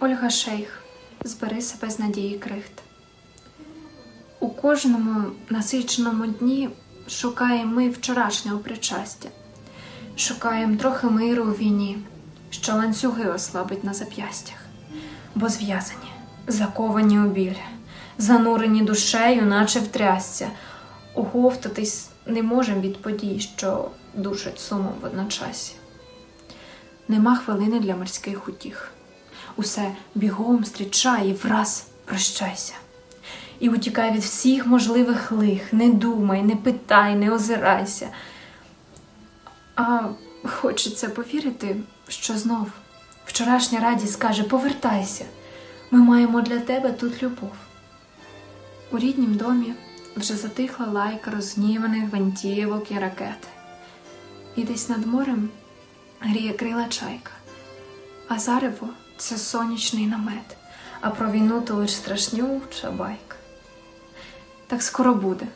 Ольга Шейх, збери себе з надії крихт. У кожному насиченому дні шукаємо ми вчорашнього причастя, шукаємо трохи миру у війні, що ланцюги ослабить на зап'ястях, бо зв'язані, заковані у біль, занурені душею, наче в оговтатись не можемо від подій, що душать сумом водночасі. Нема хвилини для морських утіх. Усе бігом зустрічай і враз прощайся. І утікай від всіх можливих лих, не думай, не питай, не озирайся. А хочеться повірити, що знов вчорашня радість каже: повертайся, ми маємо для тебе тут любов. У ріднім домі вже затихла лайка розгніваних гвинтівок і ракет. І десь над морем гріє крила чайка, а зарево це сонячний намет, а про війну то лиш страшнюча байка. Так скоро буде.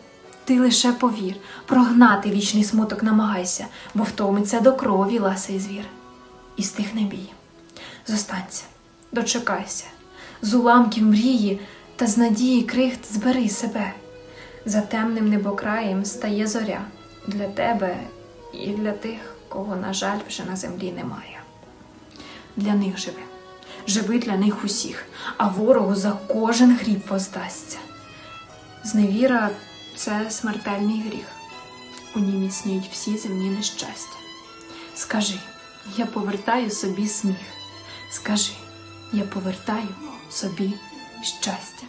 Ти лише повір, прогнати вічний смуток намагайся, бо втомиться до крові ласий звір. І стихне бій. Зостанься, дочекайся, з уламків мрії та з надії крихт збери себе. За темним небокраєм стає зоря для тебе і для тих, кого, на жаль, вже на землі немає. Для них живи, живи для них усіх, а ворогу за кожен гріб воздасться. Зневіра це смертельний гріх. У ній міцніють всі земні нещастя. Скажи, я повертаю собі сміх. Скажи, я повертаю собі щастя.